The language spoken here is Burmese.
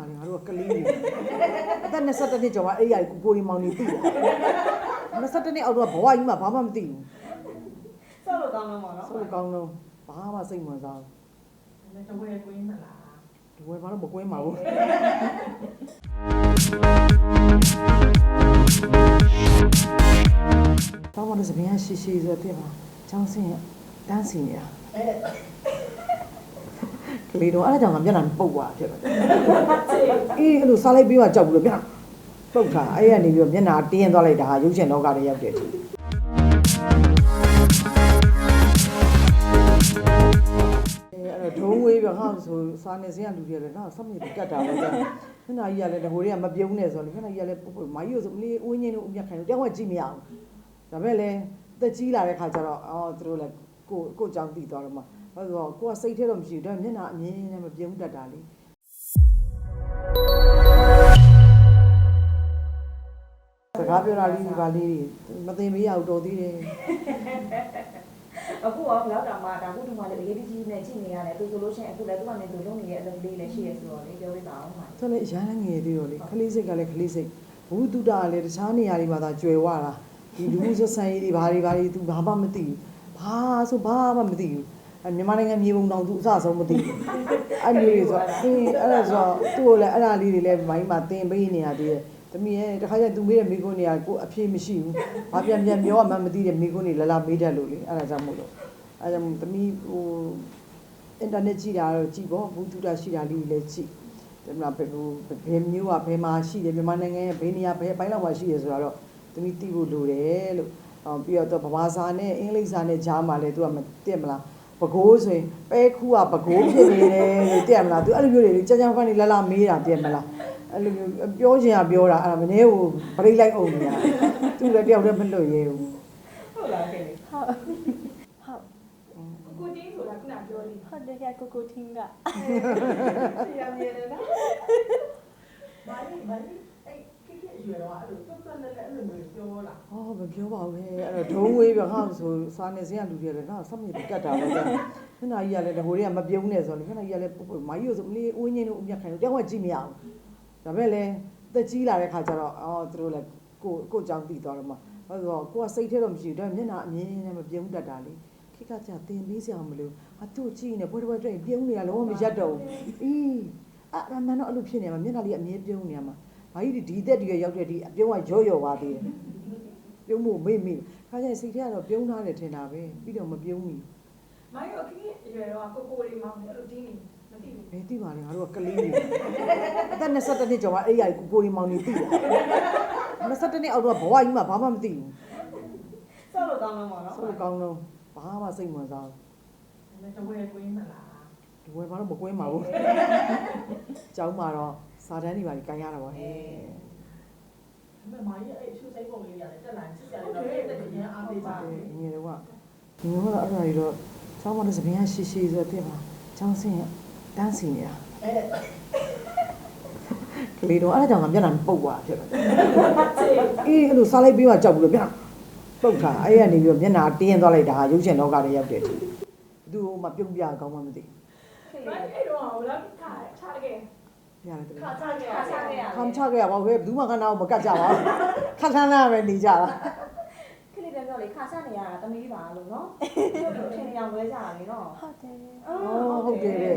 ပါနဲ့ငါတို့ကကလေးတွေအသက်22နှစ်ကျော်မှအဲ့ရကိုကိုရီမောင်နေသိတယ်22နှစ်အောက်တော့ဘဝကြီးမှာဘာမှမသိဘူးဆောက်လို့ကောင်းတော့မှာနော်ဆိုတော့ကောင်းတော့ဘာမှစိတ်ဝင်စားလည်းတဝဲကွင်းမလားဘူးဒီဝယ်ဘာလို့မကွင်းပါဘူးတော့မလို့စပင်းရှိရှိဆိုတဲ့ပါချောင်းစင်းတန်းစီနေတာအဲ့ ကလေးတော့အဲ့ဒါကြောင့်ငါမျက်နှာပုတ်သွားဖြစ်တယ်အေးအဲ့လိုစားလိုက်ပြီးတော့ကြောက်ပြီးတော့မျက်နှာပုတ်တာအဲ့ရနေပြီးတော့မျက်နှာတင်းသွားလိုက်တာဟာရုပ်ရှင်လောကတွေရောက်တယ်အဲ့တော့ဒုံးဝေးပြငါဆိုစားနေစင်းကလူတွေကလည်းငါဆက်မြစ်ကတ်တာပဲမျက်နှာကြီးကလည်းဟိုတွေကမပြုံးနဲ့ဆိုတော့မျက်နှာကြီးကလည်းပုတ်ပုတ်မိုင်းရို့ဆိုမလေးဦးငင်းတို့အမြတ်ခိုင်တို့တောင်းဝကြည့်မရအောင်ဒါပေမဲ့လည်းတက်ကြီးလာတဲ့ခါကျတော့အော်သူတို့လည်းကိုကိုကြောင့်တည်သွားတော့မှ ဘာလို့ဆိုတော့ကိုကစိတ်ထဲတော့မရှိဘူးဒါပေမဲ့မျက်နှာအမြင်နဲ့မပြုံးတတ်တာလေစကားပြောတာလေးဒီပါလေးတွေမသိမေးရဘူးတော်သေးတယ်အခုတော့ဘလောက်တောင်မှဒါခုဒီမှာလည်းအရေးကြီးနဲ့ကြည့်နေရတယ်သူဆိုလို့ရှိရင်အခုလည်းသူကနေသူလုံးနေတဲ့အလုပ်လေးလည်းရှိရဆိုတော့လေပြောပြပါအောင်ပါသူလည်းရမ်းငယ်သေးတော့လေခလေးစိတ်ကလည်းခလေးစိတ်ဘူးတုတာကလည်းတခြားနေရာတွေမှာသာကျွယ်ဝတာဒီလူမှုဆက်ဆံရေးတွေဘာတွေဘာတွေ तू ဘာမှမသိဘူးဘာဆိုဘာမှမသိဘူးအဲ မြန်မာနိုင်ငံမြေပုံတောင် तू အစဆုံးမသိဘူးအဲ့လိုတွေဆိုတော့အင်းအဲ့ဒါဆိုတော့သူ့ကိုလည်းအဲ့ဒါလေးတွေလည်းမိုင်းမှာသင်ပေးနေရသေးတယ်တမီးရဲ့တခါကျ तू မေးတဲ့မိခွန်းတွေကကိုအဖြေမရှိဘူးဘာပြန်ပြန်ပြောမှမသိတဲ့မိခွန်းတွေလလာမေးတတ်လို့လေအဲ့ဒါကြောင့်မို့လို့အဲ့ဒါကြောင့်တမီးဟိုအင်တာနက်ကြည့်တာတော့ကြည့်ပေါ့ဘူးတုတာရှိတာလေးတွေလည်းကြည့်ဒီမှာဘယ်လိုဘယ်မျိုးကဘယ်မှာရှိတယ်မြန်မာနိုင်ငံရဲ့ဘယ်နေရာဘယ်အပိုင်းလောက်မှာရှိတယ်ဆိုတော့သမီးသိဖို့လိုတယ်လို့အော်ပြီးတော့ဗမာစာနဲ့အင်္ဂလိပ်စာနဲ့ကြားမှာလဲသူကမသိမလား ပကိုးဆိုရင်ပဲခူးကပကိုးဖြစ်နေတယ်လို့သိရမလားသူအဲ့လိုမျိုးတွေကြာကြာဖန်နေလာလာမေးတာသိရမလားအဲ့လိုမျိုးပြောချင်တာပြောတာအဲ့ဒါမနေ့ကဗရိတ်လိုက်အောင်နေတာသူလည်းတယောက်တည်းမလွတ်ရဲဘူးဟုတ်လားခင်ဗျဟုတ်ဟုတ်ကိုတင်းဆိုတာခုနပြောလိဟုတ်တယ်ကကိုကိုထင်းကရမြင်တယ်နော် မာလီမာလီအဲ့ခိခိရွယ်တော့အဲ့လိုတွတ်တွတ်နဲ့အဲ့လိုမျိုးပြောလာ ဟောမ ပြောပါဘူးဟဲ့အဲ့တော့ဒုံးဝေးပြငါဆိုစားနေစင်းကလူတွေကလည်းငါဆက်မြစ်ကတ်တာပဲမျက်နှာကြီးကလည်းဟိုတွေကမပြုံးနဲ့ဆိုတော့မျက်နှာကြီးကလည်းပုတ်ပုတ်မိုင်းရို့ဆိုမလေးဦးငင်းတို့အမြတ်ခိုင်တို့တောင်းဝကြည့်မရအောင်ဒါပေမဲ့လည်းတက်ကြီးလာတဲ့ခါကျတော့အော်သူတို့လည်းကိုကိုကြောင့်တည်သွားတော့မှဘာလို့ဆိုတော့ကိုကစိတ်ထဲတော့မရှိဘူးဒါပေမဲ့မျက်နှာအမြင်နဲ့မပြုံးတတ်တာလေခိကကြတင်ပေးစရာမလိုအတူကြည့်နေပွဲတစ်ပွဲတွေ့ပြုံးနေတာလုံးဝမရက်တော့ဘူးအေးအဲ့ဒါမှန်တော့အဲ့လိုဖြစ်နေမှာမျက်နှာလေးအမြင်ပြုံးနေမှာဘာကြီးဒီသက်တည်းရောက်တဲ့ဒီအပြုံးကရော့ရော့သွားသေးတယ် ပြုံးဖို့မေ့မေ့ခါကျရင်စိတ်ထဲကတော့ပြုံးထားတယ်ထင်တာပဲပြီးတော့မပြုံးဘူးမိုင်းရောခိခိရွယ်တော့ကိုကိုရီမောင်အဲ့လိုတင်းနေမသိဘူးဘယ်သိပါလဲငါတို့ကကလေးတွေအသက်22နှစ်ကျော်မှအဲ့ရကိုကိုရီမောင်နေသိတယ်22နှစ်အောက်တော့ဘဝကြီးမှာဘာမှမသိဘူးဆောက်လို့ကောင်းတော့မှာနော်ဆိုတော့ကောင်းတော့ဘာမှစိတ်ဝင်စားလည်းတဝဲကွင်းမလားဘူးဒီဝယ်ဘာလို့မကွင်းပါဘူးကျောင်းမှာတော့စာတန်းတွေပါကြီးကန်ရတာပါဟဲ့ ဒါပေမဲ့မာလီအဲ့ရှူစိတ်ပုံလေးရတယ်တက်လာစစ်စရာ လေးတော့အဲ့တက်ရန်အားပေးပါငယ်တော့ကငယ်တော့အဲ့ဒါတွေတော့ကျောင်းမှာတော့စပင်းရှိရှိဆိုတဲ့ပါကျောင်းစင်းတန်းစီနေတာအဲ့ကလေးတော့အဲ့ဒါကြောင့်ငါမျက်နှာပုတ်သွားဖြစ်တယ်အေးအဲ့လိုစားလိုက်ပြီးတော့ကြောက်ပြီးတော့မျက်နှာပုတ်တာအဲ့ရနေပြီးတော့မျက်နှာတင်းသွားလိုက်တာဟာရုပ်ရှင်လောကတွေရောက်တယ်သူဟိုမှာပြုံးပြကောင်းမှမသိမိုင်းအဲ့တော့ဟိုလားခါချခဲ့ရတယ်တကယ်ခါချခဲ့ခါချခဲ့ရခံချခဲ့ရပါဘူးဘယ်သူမှခဏမကတ်ကြပါဘူးခက်ခန်းလာပဲနေကြတာခ လေးပြောပြောလေခါချနေရတာတမီးပါလို့နော်ထင်နေအောင်ဝဲကြတာလေနော်ဟုတ်တယ်အော်ဟုတ်တယ်တဲ့